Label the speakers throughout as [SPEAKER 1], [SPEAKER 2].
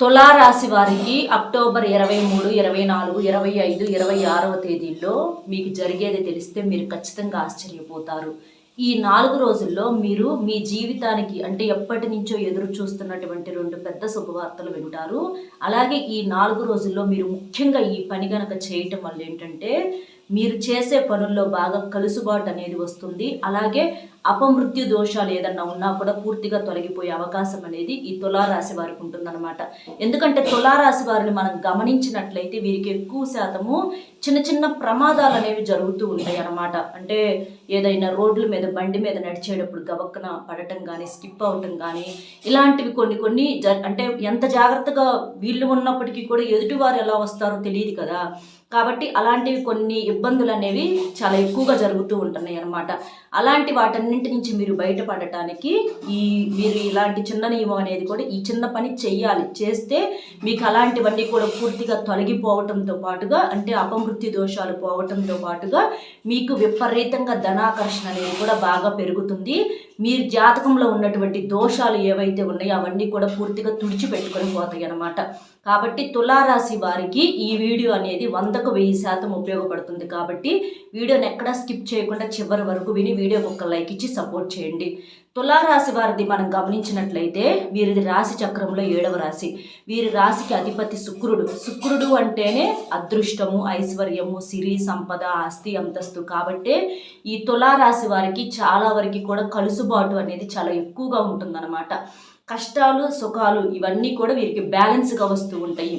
[SPEAKER 1] తులారాశి వారికి అక్టోబర్ ఇరవై మూడు ఇరవై నాలుగు ఇరవై ఐదు ఇరవై ఆరవ తేదీల్లో మీకు జరిగేది తెలిస్తే మీరు ఖచ్చితంగా ఆశ్చర్యపోతారు. ఈ నాలుగు రోజుల్లో మీరు మీ జీవితానికి అంటే ఎప్పటి నుంచో ఎదురు చూస్తున్నటువంటి రెండు పెద్ద శుభవార్తలు వింటారు. అలాగే ఈ నాలుగు రోజుల్లో మీరు ముఖ్యంగా ఈ పని గనక చేయటం వల్ల ఏంటంటే మీరు చేసే పనుల్లో బాగా కలుసుబాటు అనేది వస్తుంది. అలాగే అపమృత్యు దోషాలు ఏదన్నా ఉన్నా కూడా పూర్తిగా తొలగిపోయే అవకాశం అనేది ఈ తులారాశి వారికి ఉంటుందన్నమాట. ఎందుకంటే తులారాశి వారిని మనం గమనించినట్లయితే వీరికి ఎక్కువ శాతము చిన్న చిన్న ప్రమాదాలు అనేవి జరుగుతూ ఉంటాయి అన్నమాట అంటే ఏదైనా రోడ్ల మీద బండి మీద నడిచేటప్పుడు గవక్కన పడటం కానీ స్కిప్ అవటం కానీ ఇలాంటివి కొన్ని కొన్ని జ అంటే ఎంత జాగ్రత్తగా వీళ్ళు ఉన్నప్పటికీ కూడా ఎదుటివారు ఎలా వస్తారో తెలియదు కదా. కాబట్టి అలాంటివి కొన్ని ఇబ్బందులు అనేవి చాలా ఎక్కువగా జరుగుతూ ఉంటున్నాయి అన్నమాట అలాంటి వాటన్నింటి నుంచి మీరు బయటపడటానికి ఈ మీరు ఇలాంటి చిన్న నియమం అనేది కూడా ఈ చిన్న పని చేయాలి చేస్తే మీకు అలాంటివన్నీ కూడా పూర్తిగా తొలగిపోవటంతో పాటుగా అంటే అపమృత్యు దోషాలు పోవటంతో పాటుగా మీకు విపరీతంగా ధనాకర్షణ అనేది కూడా బాగా పెరుగుతుంది. మీ జాతకంలో ఉన్నటువంటి దోషాలు ఏవైతే ఉన్నాయో అవన్నీ కూడా పూర్తిగా తుడిచిపెట్టుకొని పోతాయి అన్నమాట. కాబట్టి తులారాశి వారికి ఈ వీడియో అనేది వందకు వెయ్యి శాతం ఉపయోగపడుతుంది కాబట్టి వీడియోని ఎక్కడా స్కిప్ చేయకుండా చివరి వరకు విని వీడియోకి ఒక లైక్ ఇచ్చి సపోర్ట్ చేయండి. తులారాశి వారిది మనం గమనించినట్లయితే వీరిది రాశి చక్రంలో ఏడవ రాశి. వీరి రాశికి అధిపతి శుక్రుడు. శుక్రుడు అంటేనే అదృష్టము ఐశ్వర్యము సిరి సంపద ఆస్తి అంతస్తు. కాబట్టే ఈ తులారాశి వారికి చాలా వరకు కూడా కలుసుబాటు అనేది చాలా ఎక్కువగా ఉంటుందన్నమాట. కష్టాలు సుఖాలు ఇవన్నీ కూడా వీరికి బ్యాలెన్స్గా వస్తూ ఉంటాయి.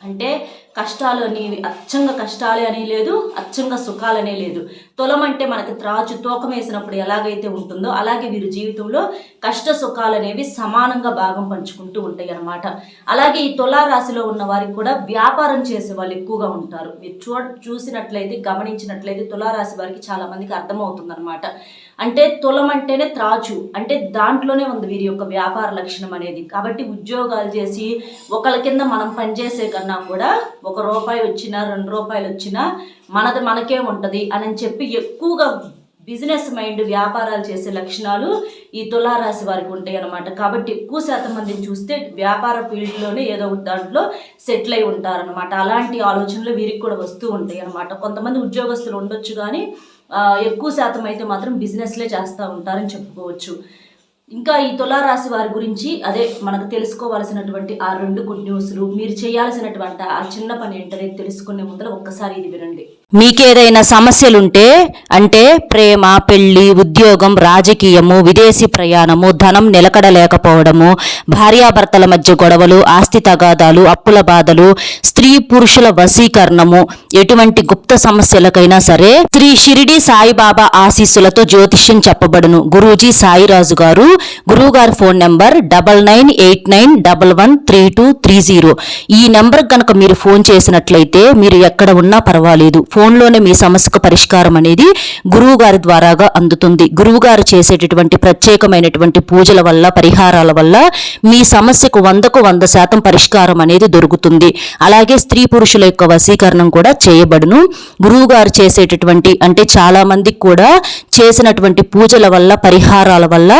[SPEAKER 1] అంటే కష్టాలు అనేవి అచ్చంగా కష్టాలే అని లేదు అచ్చంగా సుఖాలనే లేదు. తులం అంటే మనకి త్రాచు తూకం వేసినప్పుడు ఎలాగైతే ఉంటుందో అలాగే వీరి జీవితంలో కష్ట సుఖాలు అనేవి సమానంగా భాగం పంచుకుంటూ ఉంటాయి అన్నమాట. అలాగే ఈ తులా రాశిలో ఉన్న వారికి కూడా వ్యాపారం చేసే వాళ్ళు ఎక్కువగా ఉంటారు. మీరు చూ చూసినట్లయితే గమనించినట్లయితే తులారాశి వారికి చాలామందికి అర్థమవుతుంది అనమాట అంటే తులం అంటేనే త్రాచు అంటే దాంట్లోనే ఉంది వీరి యొక్క వ్యాపార లక్షణం అనేది. కాబట్టి ఉద్యోగాలు చేసి ఒకళ్ళ కింద మనం పనిచేసే కన్నా కూడా ఒక రూపాయి వచ్చినా రెండు రూపాయలు వచ్చినా మనది మనకే ఉంటుంది అని చెప్పి ఎక్కువగా బిజినెస్ మైండ్ వ్యాపారాలు చేసే లక్షణాలు ఈ తులారాశి వారికి ఉంటాయి అన్నమాట. కాబట్టి ఎక్కువ శాతం మందిని చూస్తే వ్యాపార ఫీల్డ్లోనే ఏదో ఒక దాంట్లో సెటిల్ అయి ఉంటారనమాట అలాంటి ఆలోచనలు వీరికి కూడా వస్తూ ఉంటాయి అనమాట కొంతమంది ఉద్యోగస్తులు ఉండొచ్చు కానీ ఎక్కువ శాతం అయితే మాత్రం బిజినెస్లే చేస్తూ ఉంటారని చెప్పుకోవచ్చు. ఇంకా ఈ తులారాశి వారి గురించి అదే మనకు తెలుసుకోవాల్సినటువంటి ఆ రెండు గుడ్ న్యూస్లు మీరు చేయాల్సినటువంటి ఆ చిన్న పని ఏంటనేది తెలుసుకునే ముందర ఒక్కసారి ఇది వినండి.
[SPEAKER 2] మీకేదైనా సమస్యలుంటే అంటే ప్రేమ పెళ్ళి ఉద్యోగం రాజకీయము విదేశీ ప్రయాణము ధనం నిలకడలేకపోవడము భార్యాభర్తల మధ్య గొడవలు ఆస్తి తగాదాలు అప్పుల బాధలు స్త్రీ పురుషుల వశీకరణము ఎటువంటి గుప్త సమస్యలకైనా సరే శ్రీ షిరిడి సాయిబాబా ఆశీస్సులతో జ్యోతిష్యం చెప్పబడును. గురూజీ సాయిరాజు గారు గురువుగారి phone number double nine eight nine double one three two three zero. ఈ నెంబర్ కనుక మీరు ఫోన్ చేసినట్లయితే మీరు ఎక్కడ ఉన్నా పర్వాలేదు. ఫోన్లోనే మీ సమస్యకు పరిష్కారం అనేది గురువు గారి ద్వారాగా అందుతుంది. గురువు గారు చేసేటటువంటి ప్రత్యేకమైనటువంటి పూజల వల్ల పరిహారాల వల్ల మీ సమస్యకు వందకు వంద శాతం పరిష్కారం అనేది దొరుకుతుంది. అలాగే స్త్రీ పురుషుల యొక్క వశీకరణం కూడా చేయబడును. గురువు గారు చేసేటటువంటి అంటే చాలా మందికి కూడా చేసినటువంటి పూజల వల్ల పరిహారాల వల్ల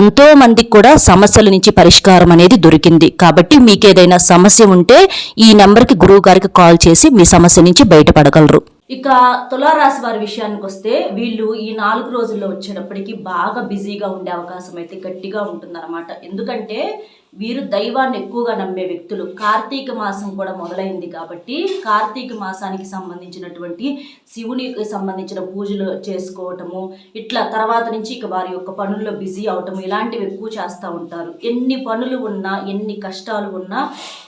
[SPEAKER 2] ఎంతో మందికి కూడా సమస్యల నుంచి పరిష్కారం అనేది దొరికింది. కాబట్టి మీకు ఏదైనా సమస్య ఉంటే ఈ నెంబర్కి గురువు గారికి కాల్ చేసి మీ సమస్య నుంచి బయటపడగలరు.
[SPEAKER 1] ఇక తులారాశి వారి విషయానికి వస్తే వీళ్ళు ఈ నాలుగు రోజుల్లో వచ్చేటప్పటికి బాగా బిజీగా ఉండే అవకాశం అయితే గట్టిగా ఉంటుందన్నమాట. ఎందుకంటే వీరు దైవాన్ని ఎక్కువగా నమ్మే వ్యక్తులు. కార్తీక మాసం కూడా మొదలైంది కాబట్టి కార్తీక మాసానికి సంబంధించినటువంటి శివునికి సంబంధించిన పూజలు చేసుకోవటము ఇట్లా తర్వాత నుంచి ఇక వారి యొక్క పనుల్లో బిజీ అవటము ఇలాంటివి ఎక్కువ చేస్తూ ఉంటారు. ఎన్ని పనులు ఉన్నా ఎన్ని కష్టాలు ఉన్నా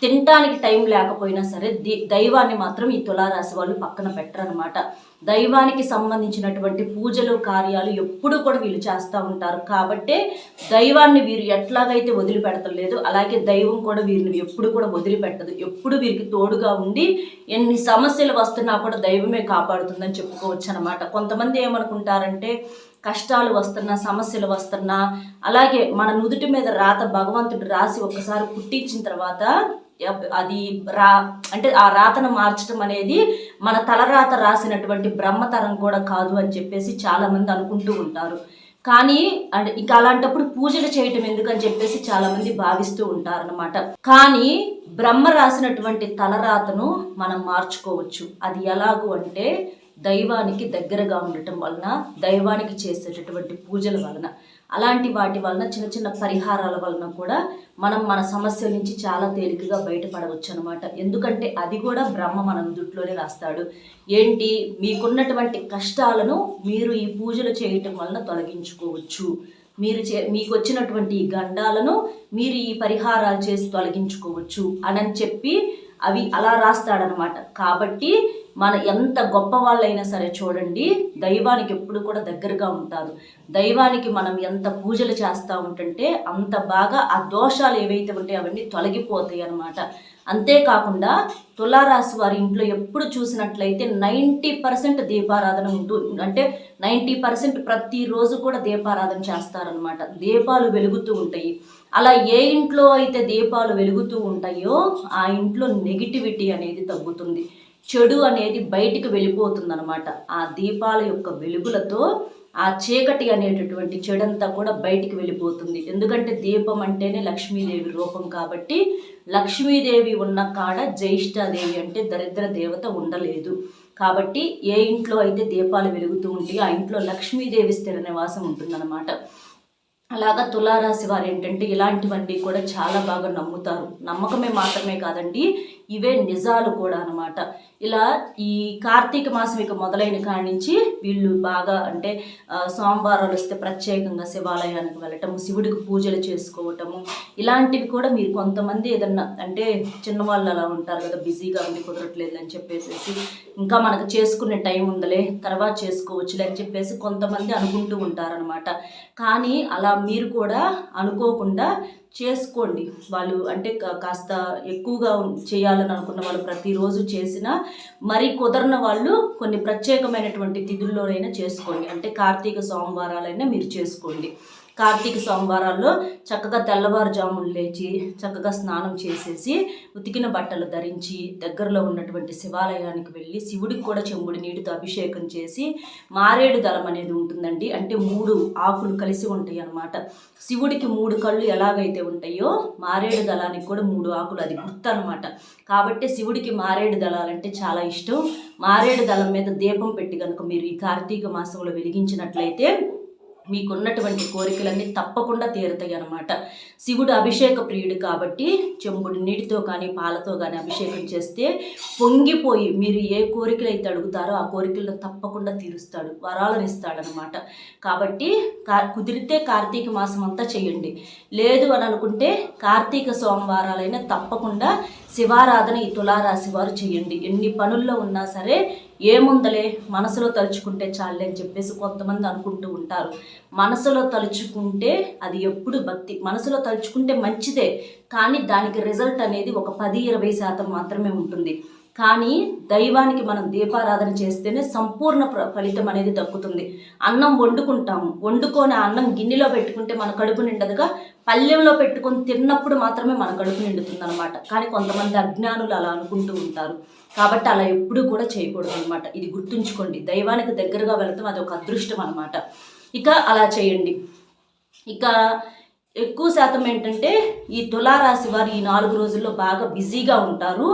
[SPEAKER 1] తినటానికి టైం లేకపోయినా సరే దైవాన్ని మాత్రం ఈ తులారాశి వాళ్ళు పక్కన పెట్టరనమాట దైవానికి సంబంధించినటువంటి పూజలు కార్యాలు ఎప్పుడు కూడా వీళ్ళు చేస్తూ ఉంటారు. కాబట్టే దైవాన్ని వీరు ఎట్లాగైతే వదిలిపెడతలేదు అలాగే దైవం కూడా వీరిని ఎప్పుడు కూడా వదిలిపెట్టదు. ఎప్పుడు వీరికి తోడుగా ఉండి ఎన్ని సమస్యలు వస్తున్నా కూడా దైవమే కాపాడుతుందని చెప్పుకోవచ్చు అనమాట కొంతమంది ఏమనుకుంటారంటే కష్టాలు వస్తున్నా సమస్యలు వస్తున్నా అలాగే మన నుదుటి మీద రాత భగవంతుడు రాసి ఒక్కసారి పుట్టించిన తర్వాత అది రా అంటే ఆ రాతను మార్చడం అనేది మన తలరాత రాసినటువంటి బ్రహ్మతరం కూడా కాదు అని చెప్పేసి చాలామంది అనుకుంటూ ఉంటారు. కానీ అంటే ఇక అలాంటప్పుడు పూజలు చేయటం ఎందుకని చెప్పేసి చాలా మంది భావిస్తూ ఉంటారన్నమాట. కానీ బ్రహ్మ రాసినటువంటి తలరాతను మనం మార్చుకోవచ్చు. అది ఎలాగు అంటే దైవానికి దగ్గరగా ఉండటం వలన దైవానికి చేసేటటువంటి పూజల వలన. అలాంటి వాటి వలన చిన్న చిన్న పరిహారాల వలన కూడా మనం మన సమస్య నుంచి చాలా తేలికగా బయటపడవచ్చు అనమాట ఎందుకంటే అది కూడా బ్రహ్మ మన నుదుట్లోనే రాస్తాడు. ఏంటి? మీకున్నటువంటి కష్టాలను మీరు ఈ పూజలు చేయటం వలన తొలగించుకోవచ్చు. మీరు చే మీకు వచ్చినటువంటి ఈ గండాలను మీరు ఈ పరిహారాలు చేసి తొలగించుకోవచ్చు అని చెప్పి అవి అలా రాస్తాడనమాట కాబట్టి మన ఎంత గొప్ప వాళ్ళైనా సరే చూడండి దైవానికి ఎప్పుడు కూడా దగ్గరగా ఉంటారు. దైవానికి మనం ఎంత పూజలు చేస్తూ ఉంటుంటే అంత బాగా ఆ దోషాలు ఏవైతే ఉంటాయో అవన్నీ తొలగిపోతాయి అన్నమాట. అంతేకాకుండా తులారాశి వారి ఇంట్లో ఎప్పుడు చూసినట్లయితే నైంటీ పర్సెంట్ దీపారాధన ఉంటూ అంటే నైంటీ పర్సెంట్ ప్రతిరోజు కూడా దీపారాధన చేస్తారనమాట దీపాలు వెలుగుతూ ఉంటాయి. అలా ఏ ఇంట్లో అయితే దీపాలు వెలుగుతూ ఉంటాయో ఆ ఇంట్లో నెగిటివిటీ అనేది తగ్గుతుంది. చెడు అనేది బయటికి వెళ్ళిపోతుందనమాట ఆ దీపాల యొక్క వెలుగులతో ఆ చీకటి అనేటటువంటి చెడంతా కూడా బయటికి వెళ్ళిపోతుంది. ఎందుకంటే దీపం అంటేనే లక్ష్మీదేవి రూపం కాబట్టి లక్ష్మీదేవి ఉన్న కాడ జ్యేష్ఠాదేవి అంటే దరిద్ర దేవత ఉండలేదు. కాబట్టి ఏ ఇంట్లో అయితే దీపాలు వెలుగుతూ ఉంటాయో ఆ ఇంట్లో లక్ష్మీదేవి స్థిర నివాసం ఉంటుందన్నమాట. అలాగా తులారాశి వారు ఏంటంటే ఇలాంటివన్నీ కూడా చాలా బాగా నమ్ముతారు. నమ్మకమే మాత్రమే కాదండి. ఇవే నిజాలు కూడా అనమాట ఇలా ఈ కార్తీక మాసం ఇక మొదలైన కాడి నుంచి వీళ్ళు బాగా అంటే సోమవారాలు వస్తే ప్రత్యేకంగా శివాలయానికి వెళ్ళటము శివుడికి పూజలు చేసుకోవటము ఇలాంటివి కూడా మీరు కొంతమంది ఏదన్నా అంటే చిన్నవాళ్ళు అలా ఉంటారు కదా బిజీగా ఉండి కుదరట్లేదు అని చెప్పేసి ఇంకా మనకు చేసుకునే టైం ఉందలే తర్వాత చేసుకోవచ్చులే అని చెప్పేసి కొంతమంది అనుకుంటూ ఉంటారనమాట కానీ అలా మీరు కూడా అనుకోకుండా చేసుకోండి. వాళ్ళు అంటే కాస్త ఎక్కువగా చేయాలని అనుకున్న వాళ్ళు ప్రతిరోజు చేసినా మరి కుదరన వాళ్ళు కొన్ని ప్రత్యేకమైనటువంటి తిథుల్లోనైనా చేసుకోండి. అంటే కార్తీక సోమవారాలైనా మీరు చేసుకోండి. కార్తీక సోమవారాల్లో చక్కగా తెల్లవారుజామును లేచి చక్కగా స్నానం చేసేసి ఉతికిన బట్టలు ధరించి దగ్గరలో ఉన్నటువంటి శివాలయానికి వెళ్ళి శివుడికి కూడా చెంబుడి నీటితో అభిషేకం చేసి మారేడు దళం అనేది ఉంటుందండి. అంటే మూడు ఆకులు కలిసి ఉంటాయి అన్నమాట. శివుడికి మూడు కళ్ళు ఎలాగైతే ఉంటాయో మారేడు దళానికి కూడా మూడు ఆకులు అది గుర్తు అనమాట కాబట్టి శివుడికి మారేడు దళాలంటే చాలా ఇష్టం. మారేడు దళం మీద దీపం పెట్టి కనుక మీరు ఈ కార్తీక మాసంలో వెలిగించినట్లయితే మీకున్నటువంటి కోరికలన్నీ తప్పకుండా తీరుతాయి అన్నమాట. శివుడు అభిషేక ప్రియుడు కాబట్టి చెంబుడు నీటితో కానీ పాలతో కానీ అభిషేకం చేస్తే పొంగిపోయి మీరు ఏ కోరికలు అయితే అడుగుతారో ఆ కోరికలను తప్పకుండా తీరుస్తాడు వరాలను ఇస్తాడనమాట కాబట్టి కా కుదిరితే కార్తీక మాసం అంతా చేయండి. లేదు అని అనుకుంటే కార్తీక సోమవారాలైనా తప్పకుండా శివారాధన ఈ తులారాశి వారు చేయండి. ఎన్ని పనుల్లో ఉన్నా సరే ఏముందలే మనసులో తలుచుకుంటే చాలే అని చెప్పేసి కొంతమంది అనుకుంటూ ఉంటారు. మనసులో తలుచుకుంటే అది ఎప్పుడు భక్తి. మనసులో తలుచుకుంటే మంచిదే కానీ దానికి రిజల్ట్ అనేది ఒక పది ఇరవై శాతం మాత్రమే ఉంటుంది. కానీ దైవానికి మనం దీపారాధన చేస్తేనే సంపూర్ణ ఫలితం అనేది దక్కుతుంది. అన్నం వండుకుంటాము. వండుకొని అన్నం గిన్నెలో పెట్టుకుంటే మన కడుపు నిండదుగా పళ్ళెంలో పెట్టుకొని తిన్నప్పుడు మాత్రమే మన కడుపు నిండుతుంది అనమాట కానీ కొంతమంది అజ్ఞానులు అలా అనుకుంటూ ఉంటారు. కాబట్టి అలా ఎప్పుడూ కూడా చేయకూడదు అనమాట ఇది గుర్తుంచుకోండి. దైవానికి దగ్గరగా వెళతాం అది ఒక అదృష్టం అనమాట ఇక అలా చేయండి. ఇక ఎక్కువ శాతం ఏంటంటే ఈ తులారాశి వారు ఈ నాలుగు రోజుల్లో బాగా బిజీగా ఉంటారు.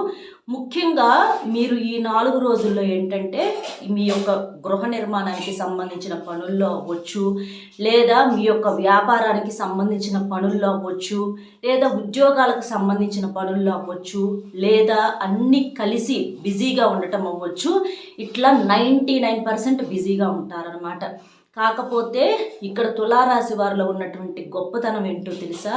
[SPEAKER 1] ముఖ్యంగా మీరు ఈ నాలుగు రోజుల్లో ఏంటంటే మీ యొక్క గృహ నిర్మాణానికి సంబంధించిన పనుల్లో అవ్వచ్చు లేదా మీ యొక్క వ్యాపారానికి సంబంధించిన పనుల్లో అవ్వచ్చు లేదా ఉద్యోగాలకు సంబంధించిన పనుల్లో అవ్వచ్చు లేదా అన్నీ కలిసి బిజీగా ఉండటం అవ్వచ్చు ఇట్లా నైంటీ నైన్ పర్సెంట్ బిజీగా ఉంటారనమాట కాకపోతే ఇక్కడ తులారాశి వారిలో ఉన్నటువంటి గొప్పతనం ఏంటో తెలుసా?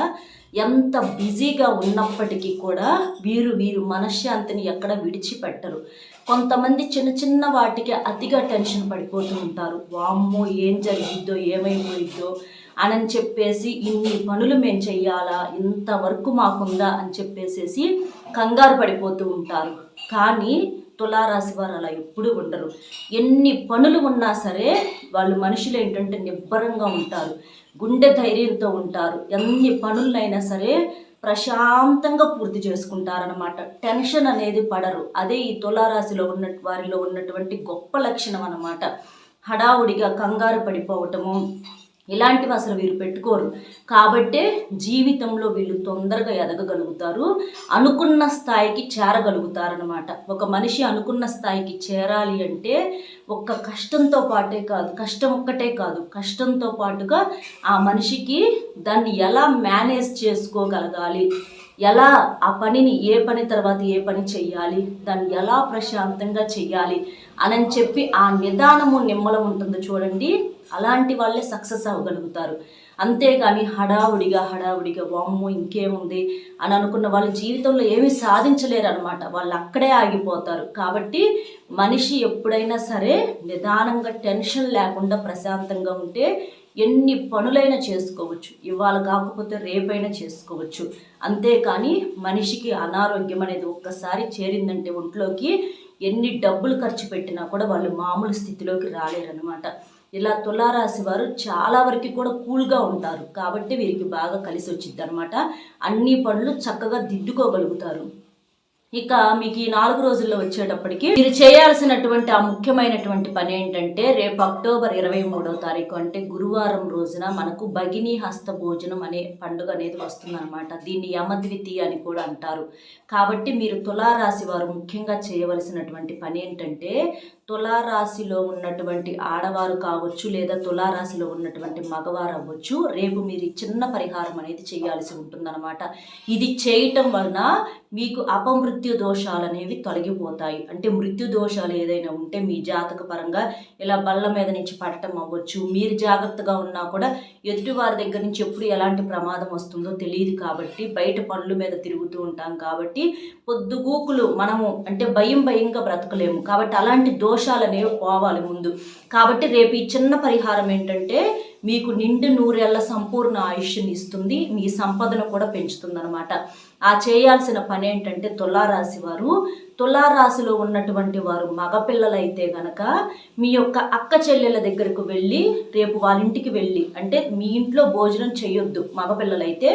[SPEAKER 1] ఎంత బిజీగా ఉన్నప్పటికీ కూడా వీరు వీరు మనశ్శాంతిని ఎక్కడ విడిచిపెట్టరు. కొంతమంది చిన్న చిన్న వాటికి అతిగా టెన్షన్ పడిపోతూ ఉంటారు. వామ్మో ఏం జరిగిద్దో ఏమైపోయిద్దో అని చెప్పేసి ఇన్ని పనులు మేము చెయ్యాలా? ఇంతవరకు మాకుందా? అని చెప్పేసేసి కంగారు పడిపోతూ ఉంటారు. కానీ తులారాశి వారు అలా ఎప్పుడూ ఉండరు. ఎన్ని పనులు ఉన్నా సరే వాళ్ళు మనుషులు ఏంటంటే నిబ్బరంగా ఉంటారు. గుండె ధైర్యంతో ఉంటారు. ఎన్ని పనులైనా సరే ప్రశాంతంగా పూర్తి చేసుకుంటారనమాట టెన్షన్ అనేది పడరు. అదే ఈ తులారాశిలో ఉన్న వారిలో ఉన్నటువంటి గొప్ప లక్షణం అన్నమాట హడావుడిగా కంగారు పడిపోవటము ఇలాంటివి అసలు వీరు పెట్టుకోరు. కాబట్టే జీవితంలో వీళ్ళు తొందరగా ఎదగగలుగుతారు. అనుకున్న స్థాయికి చేరగలుగుతారనమాట ఒక మనిషి అనుకున్న స్థాయికి చేరాలి అంటే ఒక్క కష్టంతో పాటే కాదు కష్టం ఒక్కటే కాదు కష్టంతో పాటుగా ఆ మనిషికి దాన్ని ఎలా మేనేజ్ చేసుకోగలగాలి? ఎలా ఆ పనిని ఏ పని తర్వాత ఏ పని చెయ్యాలి? దాన్ని ఎలా ప్రశాంతంగా చెయ్యాలి? అని చెప్పి ఆ నిదానము నిమ్మలం ఉంటుంది చూడండి. అలాంటి వాళ్ళే సక్సెస్ అవ్వగలుగుతారు. అంతేగాని హడావుడిగా హడావుడిగా వామ్మో ఇంకేముంది అని అనుకున్న వాళ్ళ జీవితంలో ఏమీ సాధించలేరు అనమాట వాళ్ళు అక్కడే ఆగిపోతారు. కాబట్టి మనిషి ఎప్పుడైనా సరే నిదానంగా టెన్షన్ లేకుండా ప్రశాంతంగా ఉంటే ఎన్ని పనులైనా చేసుకోవచ్చు. ఇవాళ కాకపోతే రేపైనా చేసుకోవచ్చు. అంతేకాని మనిషికి అనారోగ్యం అనేది ఒక్కసారి చేరిందంటే ఒంట్లోకి ఎన్ని డబ్బులు ఖర్చు పెట్టినా కూడా వాళ్ళు మామూలు స్థితిలోకి రాలేరనమాట ఇలా తులారాశి వారు చాలా వరకు కూడా కూల్గా ఉంటారు. కాబట్టి వీరికి బాగా కలిసి వచ్చింది అనమాట అన్ని పనులు చక్కగా దిద్దుకోగలుగుతారు. ఇక మీకు ఈ నాలుగు రోజుల్లో వచ్చేటప్పటికి మీరు చేయాల్సినటువంటి ఆ ముఖ్యమైనటువంటి పని ఏంటంటే రేపు అక్టోబర్ ఇరవై మూడవ తారీఖు అంటే గురువారం రోజున మనకు భగిని హస్త భోజనం అనే పండుగ అనేది వస్తుందన్నమాట. దీన్ని యమద్వితి అని కూడా అంటారు. కాబట్టి మీరు తులారాశి వారు ముఖ్యంగా చేయవలసినటువంటి పని ఏంటంటే తులారాశిలో ఉన్నటువంటి ఆడవారు కావచ్చు లేదా తులారాశిలో ఉన్నటువంటి మగవారు అవ్వచ్చు రేపు మీరు చిన్న పరిహారం అనేది చేయాల్సి ఉంటుందన్నమాట. ఇది చేయటం వలన మీకు అపమృత్యు దోషాలు అనేవి తొలగిపోతాయి. అంటే మృత్యు దోషాలు ఏదైనా ఉంటే మీ జాతక పరంగా ఇలా బల్ల మీద నుంచి పడటం అవ్వచ్చు. మీరు జాగ్రత్తగా ఉన్నా కూడా ఎదుటి వారి దగ్గర నుంచి ఎప్పుడు ఎలాంటి ప్రమాదం వస్తుందో తెలియదు కాబట్టి బయట పనుల మీద తిరుగుతూ ఉంటాం కాబట్టి పొద్దుగూకులు మనము అంటే భయం భయంగా బ్రతకలేము. కాబట్టి అలాంటి దోషాలు అనేవి పోవాలి ముందు. కాబట్టి రేపు ఈ చిన్న పరిహారం ఏంటంటే మీకు నిండు నూరేళ్ళ సంపూర్ణ ఆయుష్ని ఇస్తుంది మీ సంపదను కూడా పెంచుతుందనమాట ఆ చేయాల్సిన పని ఏంటంటే తులారాశి వారు తులారాశిలో ఉన్నటువంటి వారు మగపిల్లలైతే గనక మీ యొక్క అక్క చెల్లెల దగ్గరకు వెళ్ళి రేపు వాళ్ళ ఇంటికి వెళ్ళి అంటే మీ ఇంట్లో భోజనం చేయొద్దు మగపిల్లలైతే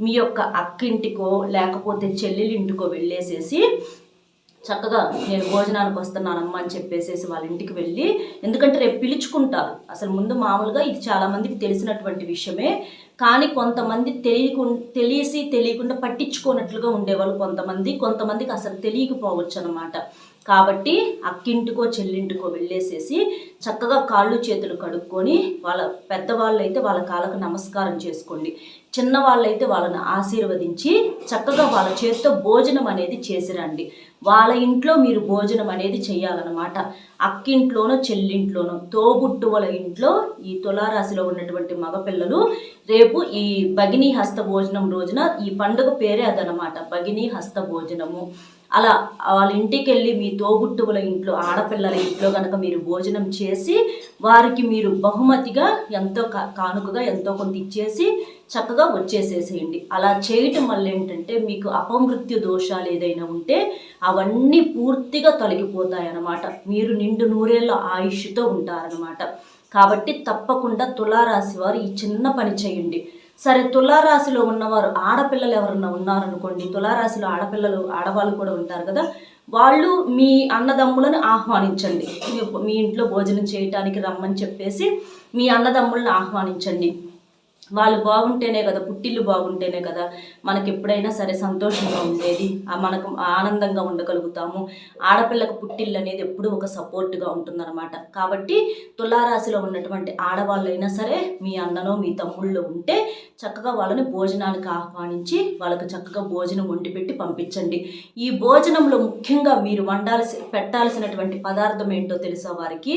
[SPEAKER 1] మీ యొక్క అక్కింటికో లేకపోతే చెల్లెలింటికో వెళ్ళేసేసి చక్కగా నేను భోజనానికి వస్తున్నానమ్మా అని చెప్పేసేసి వాళ్ళ ఇంటికి వెళ్ళి ఎందుకంటే రేపు పిలుచుకుంటారు. అసలు ముందు మామూలుగా ఇది చాలామందికి తెలిసినటువంటి విషయమే. కానీ కొంతమంది తెలియకు తెలిసి తెలియకుండా పట్టించుకోనట్లుగా ఉండేవాళ్ళు కొంతమంది. కొంతమందికి అసలు తెలియకపోవచ్చు అనమాట కాబట్టి అక్కింటికో చెల్లింటికో వెళ్ళేసేసి చక్కగా కాళ్ళు చేతులు కడుక్కొని వాళ్ళ పెద్దవాళ్ళు అయితే వాళ్ళ కాళ్ళకు నమస్కారం చేసుకోండి. చిన్నవాళ్ళైతే వాళ్ళని ఆశీర్వదించి చక్కగా వాళ్ళ చేతితో భోజనం అనేది చేసిరండి వాళ్ళ ఇంట్లో మీరు భోజనం అనేది చేయాలన్నమాట. అక్కింట్లోనో చెల్లింట్లోనో తోబుట్టువల ఇంట్లో ఈ తులారాశిలో ఉన్నటువంటి మగపిల్లలు రేపు ఈ భగిని హస్త భోజనం రోజున ఈ పండుగ పేరే అదనమాట భగిని హస్త భోజనము. అలా వాళ్ళ ఇంటికి వెళ్ళి మీ తోబుట్టువుల ఇంట్లో ఆడపిల్లల ఇంట్లో కనుక మీరు భోజనం చేసి వారికి మీరు బహుమతిగా ఎంతో కా- కానుకగా ఎంతో కొంత ఇచ్చేసి చక్కగా వచ్చేసేసేయండి. అలా చేయటం వల్ల ఏంటంటే మీకు అపమృత్యు దోషాలు ఏదైనా ఉంటే అవన్నీ పూర్తిగా తొలగిపోతాయన్నమాట. మీరు నిండు నూరేళ్ళ ఆయుష్తో ఉంటారనమాట కాబట్టి తప్పకుండా తులారాశి వారు ఈ చిన్న పని చేయండి. సరే తులారాశిలో ఉన్నవారు ఆడపిల్లలు ఎవరన్నా ఉన్నారనుకోండి తులారాశిలో ఆడపిల్లలు ఆడవాళ్ళు కూడా ఉంటారు కదా వాళ్ళు మీ అన్నదమ్ములను ఆహ్వానించండి. మీ- మీ ఇంట్లో భోజనం చేయటానికి రమ్మని చెప్పేసి మీ అన్నదమ్ములను ఆహ్వానించండి. వాళ్ళు బాగుంటేనే కదా పుట్టిల్లు బాగుంటేనే కదా మనకి ఎప్పుడైనా సరే సంతోషంగా ఉండేది. మనకు ఆనందంగా ఉండగలుగుతాము. ఆడపిల్లకు పుట్టిల్లు అనేది ఎప్పుడూ ఒక సపోర్ట్గా ఉంటుందన్నమాట. కాబట్టి తులారాశిలో ఉన్నటువంటి ఆడవాళ్ళైనా సరే మీ అన్ననో మీ తమ్ముళ్ళు ఉంటే చక్కగా వాళ్ళని భోజనానికి ఆహ్వానించి వాళ్ళకు చక్కగా భోజనం వండి పెట్టి పంపించండి. ఈ భోజనంలో ముఖ్యంగా మీరు వండాల్సి పెట్టాల్సినటువంటి పదార్థం ఏంటో తెలుసా వారికి?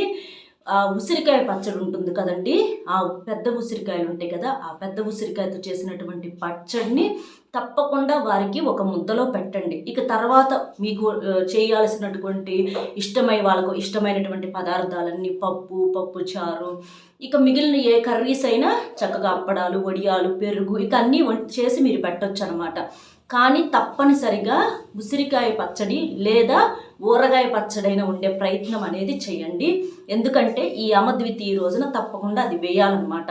[SPEAKER 1] ఉసిరికాయ పచ్చడి ఉంటుంది కదండి ఆ పెద్ద ఉసిరికాయలు ఉంటాయి కదా ఆ పెద్ద ఉసిరికాయతో చేసినటువంటి పచ్చడిని తప్పకుండా వారికి ఒక ముద్దలో పెట్టండి. ఇక తర్వాత మీకు చేయాల్సినటువంటి ఇష్టమై వాళ్ళకు ఇష్టమైనటువంటి పదార్థాలన్నీ పప్పు పప్పు చారు ఇక మిగిలిన ఏ కర్రీస్ అయినా చక్కగా అప్పడాలు వడియాలు పెరుగు ఇక అన్నీ వం- చేసి మీరు పెట్టొచ్చు అనమాట కానీ తప్పనిసరిగా ఉసిరికాయ పచ్చడి లేదా ఊరగాయ పచ్చడైన ఉండే ప్రయత్నం అనేది చేయండి. ఎందుకంటే ఈ అమద్వితీయ రోజున తప్పకుండా అది వేయాలన్నమాట.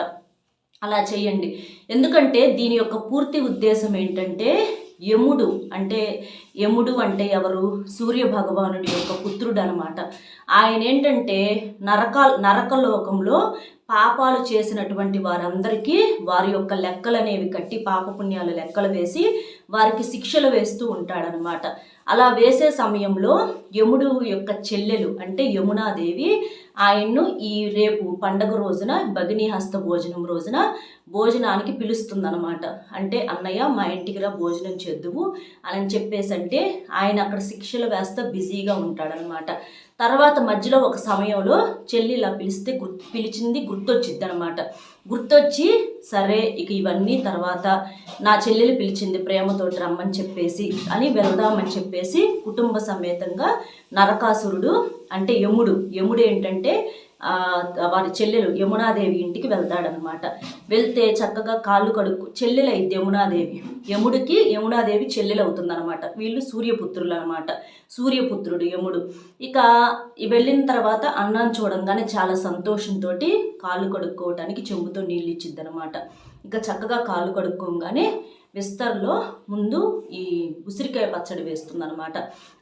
[SPEAKER 1] అలా చేయండి. ఎందుకంటే దీని యొక్క పూర్తి ఉద్దేశం ఏంటంటే యముడు అంటే యముడు అంటే ఎవరు? సూర్య భగవానుడి యొక్క పుత్రుడు అనమాట ఆయన ఏంటంటే నరక నరకలోకంలో పాపాలు చేసినటువంటి వారందరికీ వారి యొక్క లెక్కలు అనేవి కట్టి పాపపుణ్యాలు లెక్కలు వేసి వారికి శిక్షలు వేస్తూ ఉంటాడనమాట అలా వేసే సమయంలో యముడు యొక్క చెల్లెలు అంటే యమునాదేవి ఆయన్ను ఈ రేపు పండగ రోజున భగిని హస్త భోజనం రోజున భోజనానికి పిలుస్తుందన్నమాట. అంటే అన్నయ్య మా ఇంటికి రా భోజనం చేద్దువు అని చెప్పేసి అంటే ఆయన అక్కడ శిక్షలు వేస్తా బిజీగా ఉంటాడనమాట తర్వాత మధ్యలో ఒక సమయంలో చెల్లి ఇలా పిలిస్తే గుర్ పిలిచింది గుర్తొచ్చిద్ది అనమాట గుర్తొచ్చి సరే ఇక ఇవన్నీ తర్వాత నా చెల్లెలు పిలిచింది ప్రేమతోటి రమ్మని చెప్పేసి అని వెళ్దామని చెప్పేసి కుటుంబ సమేతంగా నరకాసురుడు అంటే యముడు యముడు ఏంటంటే వారి చెల్లెలు యమునాదేవి ఇంటికి వెళ్తాడనమాట వెళ్తే చక్కగా కాళ్ళు కడుక్కు చెల్లెలు అయితే యమునాదేవి. యముడికి యమునాదేవి చెల్లెలు అవుతుందనమాట వీళ్ళు సూర్యపుత్రులు అనమాట సూర్యపుత్రుడు యముడు. ఇక వెళ్ళిన తర్వాత అన్నాన్ని చూడంగానే చాలా సంతోషంతో కాళ్ళు కడుక్కోవటానికి చెంబుతో నీళ్ళు ఇచ్చిద్దనమాట ఇక చక్కగా కాళ్ళు కడుక్కోగానే విస్తర్లో ముందు ఈ ఉసిరికాయ పచ్చడి వేస్తుందనమాట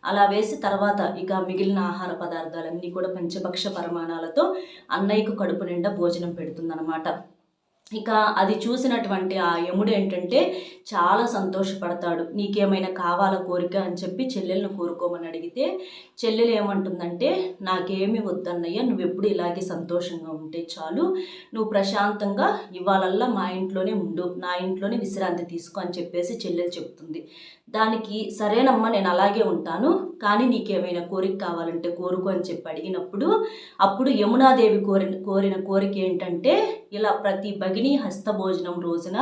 [SPEAKER 1] అలా వేసి తర్వాత ఇక మిగిలిన ఆహార పదార్థాలన్నీ కూడా పంచభక్ష పరిమాణాలతో అన్నయ్యకు కడుపు నిండా భోజనం పెడుతుందనమాట ఇక అది చూసినటువంటి ఆ యముడు ఏంటంటే చాలా సంతోషపడతాడు. నీకేమైనా కావాలా కోరిక అని చెప్పి చెల్లెలను కోరుకోమని అడిగితే చెల్లెలు ఏమంటుందంటే నాకేమి వద్దన్నయ్య నువ్వు ఎప్పుడు ఇలాగే సంతోషంగా ఉంటే చాలు. నువ్వు ప్రశాంతంగా ఇవాళల్లా మా ఇంట్లోనే ఉండు నా ఇంట్లోనే విశ్రాంతి తీసుకో అని చెప్పేసి చెల్లెలు చెప్తుంది. దానికి సరేనమ్మా నేను అలాగే ఉంటాను కానీ నీకేమైనా కోరిక కావాలంటే కోరుకో అని చెప్పి అడిగినప్పుడు అప్పుడు యమునాదేవి కోరిన కోరిన కోరిక ఏంటంటే ఇలా ప్రతి భగిని హస్తభోజనం రోజున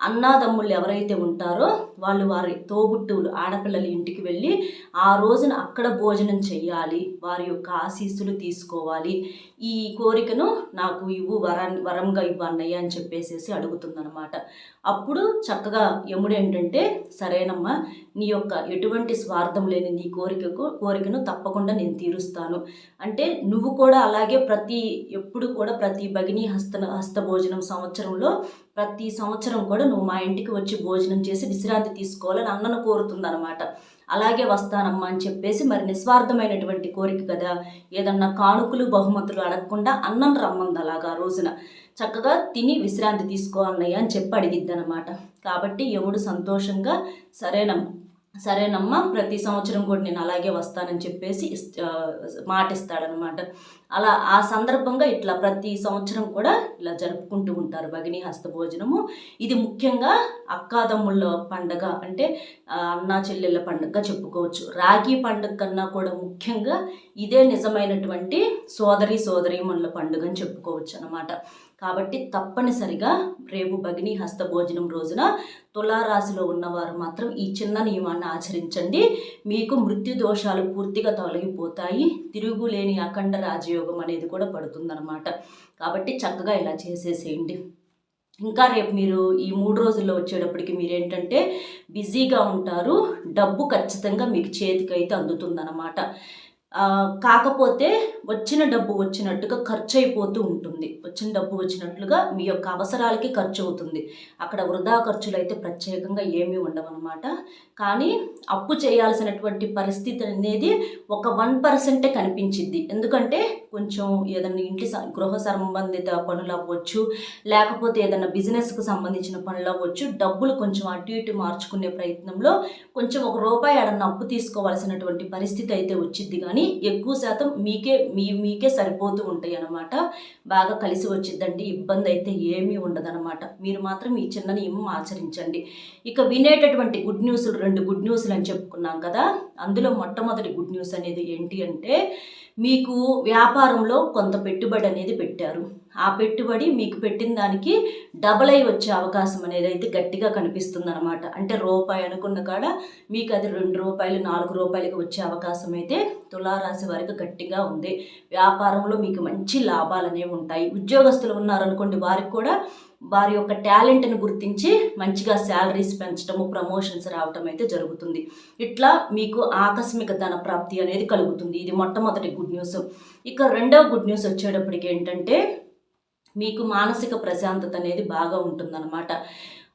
[SPEAKER 1] అన్నాదమ్ముళ్ళు ఎవరైతే ఉంటారో వాళ్ళు వారి తోబుట్టువులు ఆడపిల్లల ఇంటికి వెళ్ళి ఆ రోజున అక్కడ భోజనం చేయాలి వారి యొక్క ఆశీస్సులు తీసుకోవాలి. ఈ కోరికను నాకు ఇవ్వు వరాన్ని వరంగా ఇవ్వు అన్నయ్య అని చెప్పేసేసి అడుగుతుందనమాట అప్పుడు చక్కగా యముడు ఏంటంటే సరేనమ్మా నీ యొక్క ఎటువంటి స్వార్థం లేని నీ కోరికకు కోరికను తప్పకుండా నేను తీరుస్తాను. అంటే నువ్వు కూడా అలాగే ప్రతి ఎప్పుడు కూడా ప్రతి భగిని హస్త హస్త భోజనం సంవత్సరంలో ప్రతి సంవత్సరం కూడా నువ్వు మా ఇంటికి వచ్చి భోజనం చేసి విశ్రాంతి తీసుకోవాలని అన్నను కోరుతుందనమాట అలాగే వస్తానమ్మా అని చెప్పేసి మరి నిస్వార్థమైనటువంటి కోరిక కదా. ఏదన్నా కానుకలు బహుమతులు అడగకుండా అన్నం రమ్మంది అలాగా ఆ రోజున. చక్కగా తిని విశ్రాంతి తీసుకోవాలన్నయ్య అని చెప్పి అడిగిద్ది అనమాట కాబట్టి యముడు సంతోషంగా సరేనమ్మా. సరేనమ్మా ప్రతి సంవత్సరం కూడా నేను అలాగే వస్తానని చెప్పేసి మాటిస్తాడనమాట అలా ఆ సందర్భంగా ఇట్లా ప్రతి సంవత్సరం కూడా ఇలా జరుపుకుంటూ ఉంటారు భగిని హస్త భోజనము. ఇది ముఖ్యంగా అక్కాదమ్ముళ్ళ పండగ అంటే అన్నా చెల్లెళ్ళ పండుగగా చెప్పుకోవచ్చు. రాఖీ పండుగ కన్నా కూడా ముఖ్యంగా ఇదే నిజమైనటువంటి సోదరి సోదరీమణుల పండుగ అని చెప్పుకోవచ్చు అనమాట కాబట్టి తప్పనిసరిగా రేపు భగిని హస్త భోజనం రోజున తులారాశిలో ఉన్నవారు మాత్రం ఈ చిన్న నియమాన్ని ఆచరించండి. మీకు మృత్యు దోషాలు పూర్తిగా తొలగిపోతాయి. తిరుగులేని అఖండ రాజయోగం అనేది కూడా పడుతుందన్నమాట. కాబట్టి చక్కగా ఇలా చేసేసేయండి. ఇంకా రేపు మీరు ఈ మూడు రోజుల్లో వచ్చేటప్పటికి మీరేంటంటే బిజీగా ఉంటారు. డబ్బు ఖచ్చితంగా మీకు చేతికైతే అందుతుందన్నమాట. కాకపోతే వచ్చిన డబ్బు వచ్చినట్టుగా ఖర్చు అయిపోతూ ఉంటుంది. వచ్చిన డబ్బు వచ్చినట్లుగా మీ యొక్క అవసరాలకి ఖర్చు అవుతుంది అక్కడ వృధా ఖర్చులు అయితే ప్రత్యేకంగా ఏమీ ఉండవన్నమాట. కానీ అప్పు చేయాల్సినటువంటి పరిస్థితి అనేది ఒక వన్ పర్సెంటే కనిపించిద్ది. ఎందుకంటే కొంచెం ఏదైనా ఇంటి గృహ సంబంధిత పనులు అవ్వచ్చు లేకపోతే ఏదైనా బిజినెస్కు సంబంధించిన పనులు అవ్వచ్చు డబ్బులు కొంచెం అటు ఇటు మార్చుకునే ప్రయత్నంలో కొంచెం ఒక రూపాయి ఏడన్నా అప్పు తీసుకోవాల్సినటువంటి పరిస్థితి అయితే వచ్చింది కానీ ఎక్కువ శాతం మీకే మీ మీకే సరిపోతూ ఉంటాయి అన్నమాట. బాగా కలిసి వచ్చిద్దండి. ఇబ్బంది అయితే ఏమీ ఉండదన్నమాట. మీరు మాత్రం ఈ చిన్న నియమం ఆచరించండి. ఇక వినేటటువంటి గుడ్ న్యూస్లు రెండు గుడ్ న్యూస్లు అని చెప్పుకున్నాం కదా. అందులో మొట్టమొదటి గుడ్ న్యూస్ అనేది ఏంటి అంటే మీకు వ్యాపారంలో కొంత పెట్టుబడి అనేది పెట్టారు. ఆ పెట్టుబడి మీకు పెట్టిన దానికి డబల్ అయి వచ్చే అవకాశం అనేది అయితే గట్టిగా కనిపిస్తుంది అనమాట అంటే రూపాయి అనుకున్న కాడ మీకు అది రెండు రూపాయలు నాలుగు రూపాయలకి వచ్చే అవకాశం అయితే తులారాశి వారికి గట్టిగా ఉంది. వ్యాపారంలో మీకు మంచి లాభాలు అనేవి ఉంటాయి. ఉద్యోగస్తులు ఉన్నారనుకోండి వారికి కూడా వారి యొక్క టాలెంట్ని గుర్తించి మంచిగా శాలరీస్ పెంచడము ప్రమోషన్స్ రావటం అయితే జరుగుతుంది. ఇట్లా మీకు ఆకస్మిక ధన ప్రాప్తి అనేది కలుగుతుంది. ఇది మొట్టమొదటి గుడ్ న్యూస్. ఇక రెండవ గుడ్ న్యూస్ వచ్చేటప్పటికి ఏంటంటే మీకు మానసిక ప్రశాంతత అనేది బాగా ఉంటుందన్నమాట.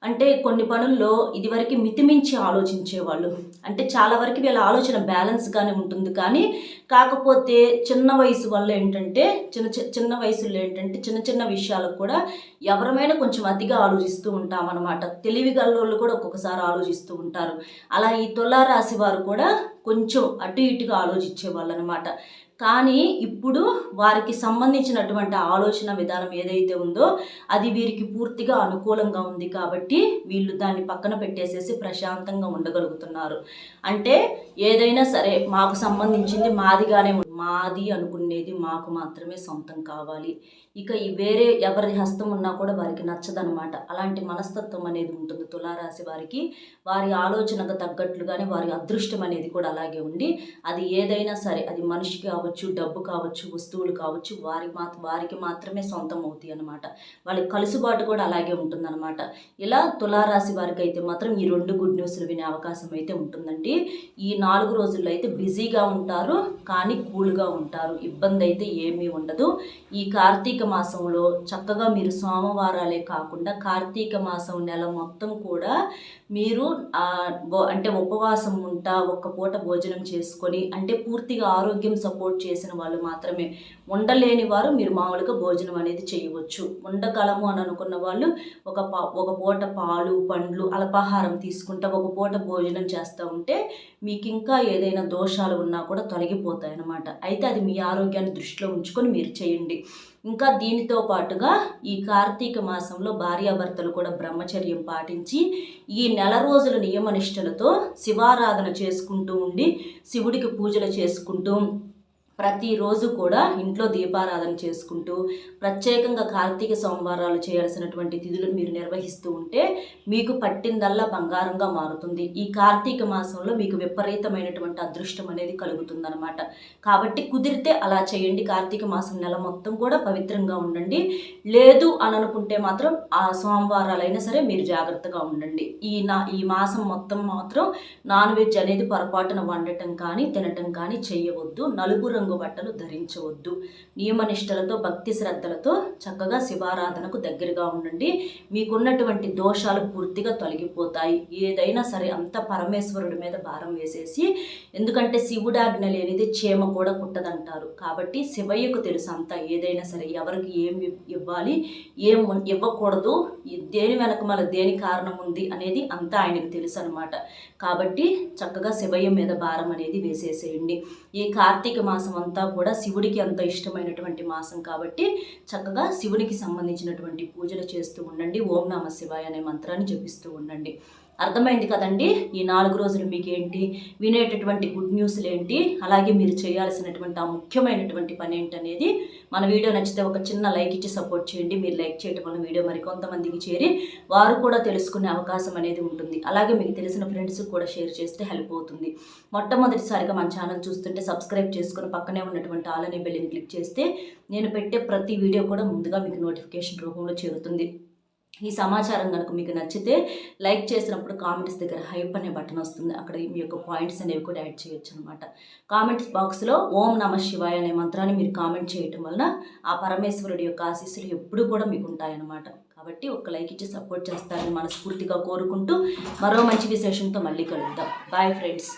[SPEAKER 1] అంటే కొన్ని పనుల్లో ఇదివరకు మితిమించి ఆలోచించేవాళ్ళు. అంటే చాలా వరకు వీళ్ళ ఆలోచన బ్యాలెన్స్గానే ఉంటుంది. కానీ కాకపోతే చిన్న వయసు వల్ల ఏంటంటే చిన్న చిన్న వయసులో ఏంటంటే చిన్న చిన్న విషయాలకు కూడా ఎవరమైనా కొంచెం అతిగా ఆలోచిస్తూ ఉంటామన్నమాట. అనమాట తెలివి కూడా ఒక్కొక్కసారి ఆలోచిస్తూ ఉంటారు. అలా ఈ తులారాశి వారు కూడా కొంచెం అటు ఇటుగా ఆలోచించే వాళ్ళు అనమాట కానీ ఇప్పుడు వారికి సంబంధించినటువంటి ఆలోచన విధానం ఏదైతే ఉందో అది వీరికి పూర్తిగా అనుకూలంగా ఉంది కాబట్టి వీళ్ళు దాన్ని పక్కన పెట్టేసేసి ప్రశాంతంగా ఉండగలుగుతున్నారు. అంటే ఏదైనా సరే మాకు సంబంధించింది మాదిగానే మాది అనుకునేది మాకు మాత్రమే సొంతం కావాలి. ఇక ఈ వేరే ఎవరి హస్తం ఉన్నా కూడా వారికి నచ్చదనమాట అలాంటి మనస్తత్వం అనేది ఉంటుంది తులారాశి వారికి. వారి ఆలోచనకు తగ్గట్లుగానే వారి అదృష్టం అనేది కూడా అలాగే ఉండి అది ఏదైనా సరే అది మనిషి కావచ్చు డబ్బు కావచ్చు వస్తువులు కావచ్చు వారికి మాత్ర వారికి మాత్రమే సొంతం అవుతాయి అనమాట వాళ్ళకి కలుసుబాటు కూడా అలాగే ఉంటుందన్నమాట. ఇలా తులారాశి వారికి అయితే మాత్రం ఈ రెండు గుడ్ న్యూస్లు వినే అవకాశం అయితే ఉంటుందండి. ఈ నాలుగు రోజుల్లో అయితే బిజీగా ఉంటారు కానీ కూల్గా ఉంటారు ఇబ్బంది అయితే ఏమీ ఉండదు. ఈ కార్తీక మాసంలో చక్కగా మీరు సోమవారాలే కాకుండా కార్తీక మాసం నెల మొత్తం కూడా మీరు అంటే ఉపవాసం ఉంటా ఒక్క పూట భోజనం చేసుకొని అంటే పూర్తిగా ఆరోగ్యం సపోర్ట్ చేసిన వాళ్ళు మాత్రమే ఉండలేని వారు మీరు మామూలుగా భోజనం అనేది చేయవచ్చు. ఉండగలము అని అనుకున్న వాళ్ళు ఒక పా ఒక పూట పాలు పండ్లు అల్పాహారం తీసుకుంటా ఒక పూట భోజనం చేస్తూ ఉంటే మీకు ఇంకా ఏదైనా దోషాలు ఉన్నా కూడా తొలగిపోతాయి అన్నమాట అయితే అది మీ ఆరోగ్యాన్ని దృష్టిలో ఉంచుకొని మీరు చేయండి. ఇంకా దీనితో పాటుగా ఈ కార్తీక మాసంలో భార్యాభర్తలు కూడా బ్రహ్మచర్యం పాటించి ఈ నెల రోజుల నియమనిష్టలతో శివారాధన చేసుకుంటూ ఉండి శివుడికి పూజలు చేసుకుంటూ ప్రతిరోజు కూడా ఇంట్లో దీపారాధన చేసుకుంటూ ప్రత్యేకంగా కార్తీక సోమవారాలు చేయాల్సినటువంటి తిథులను మీరు నిర్వహిస్తూ ఉంటే మీకు పట్టిందల్లా బంగారంగా మారుతుంది. ఈ కార్తీక మాసంలో మీకు విపరీతమైనటువంటి అదృష్టం అనేది కలుగుతుందనమాట కాబట్టి కుదిరితే అలా చేయండి. కార్తీక మాసం నెల మొత్తం కూడా పవిత్రంగా ఉండండి. లేదు అని అనుకుంటే మాత్రం ఆ సోమవారాలైనా సరే మీరు జాగ్రత్తగా ఉండండి. ఈ నా ఈ మాసం మొత్తం మాత్రం నాన్ వెజ్ అనేది పొరపాటున వండటం కానీ తినటం కానీ చేయవద్దు. నలుగురు రంగు బట్టలు ధరించవద్దు. నియమనిష్టలతో భక్తి శ్రద్ధలతో చక్కగా శివారాధనకు దగ్గరగా ఉండండి. మీకున్నటువంటి దోషాలు పూర్తిగా తొలగిపోతాయి. ఏదైనా సరే అంత పరమేశ్వరుడి మీద భారం వేసేసి ఎందుకంటే శివుడాజ్ఞ లేనిది చీమ కూడా పుట్టదంటారు. కాబట్టి శివయ్యకు తెలుసు అంతా ఏదైనా సరే ఎవరికి ఏం ఇవ్వాలి ఏం ఇవ్వకూడదు దేని వెనక మన దేని కారణం ఉంది అనేది అంతా ఆయనకు తెలుసు అనమాట కాబట్టి చక్కగా శివయ్య మీద భారం అనేది వేసేసేయండి. ఈ కార్తీక మాసం అంతా కూడా శివుడికి అంత ఇష్టమైనటువంటి మాసం కాబట్టి చక్కగా శివునికి సంబంధించినటువంటి పూజలు చేస్తూ ఉండండి. ఓం నమ శివాయ అనే మంత్రాన్ని జపిస్తూ ఉండండి. అర్థమైంది కదండి? ఈ నాలుగు రోజులు మీకు ఏంటి వినేటటువంటి గుడ్ న్యూస్లు ఏంటి అలాగే మీరు చేయాల్సినటువంటి ఆ ముఖ్యమైనటువంటి పని ఏంటనేది మన వీడియో నచ్చితే ఒక చిన్న లైక్ ఇచ్చి సపోర్ట్ చేయండి. మీరు లైక్ చేయడం వల్ల వీడియో మరి కొంతమందికి చేరి వారు కూడా తెలుసుకునే అవకాశం అనేది ఉంటుంది. అలాగే మీకు తెలిసిన ఫ్రెండ్స్కి కూడా షేర్ చేస్తే హెల్ప్ అవుతుంది. మొట్టమొదటిసారిగా మన ఛానల్ చూస్తుంటే సబ్స్క్రైబ్ చేసుకుని పక్కనే ఉన్నటువంటి ఆల్ అనే బెల్లిని క్లిక్ చేస్తే నేను పెట్టే ప్రతి వీడియో కూడా ముందుగా మీకు నోటిఫికేషన్ రూపంలో చేరుతుంది. ఈ సమాచారం కనుక మీకు నచ్చితే లైక్ చేసినప్పుడు కామెంట్స్ దగ్గర హైప్ అనే బటన్ వస్తుంది. అక్కడ మీ యొక్క పాయింట్స్ అనేవి కూడా యాడ్ చేయొచ్చు అనమాట కామెంట్స్ బాక్స్లో ఓం నమ శివాయ అనే మంత్రాన్ని మీరు కామెంట్ చేయటం వలన ఆ పరమేశ్వరుడి యొక్క ఆశీస్సులు ఎప్పుడు కూడా మీకు ఉంటాయన్నమాట. కాబట్టి ఒక లైక్ ఇచ్చి సపోర్ట్ చేస్తారని మనస్ఫూర్తిగా కోరుకుంటూ మరో మంచి విశేషంతో మళ్ళీ కలుద్దాం. Bye friends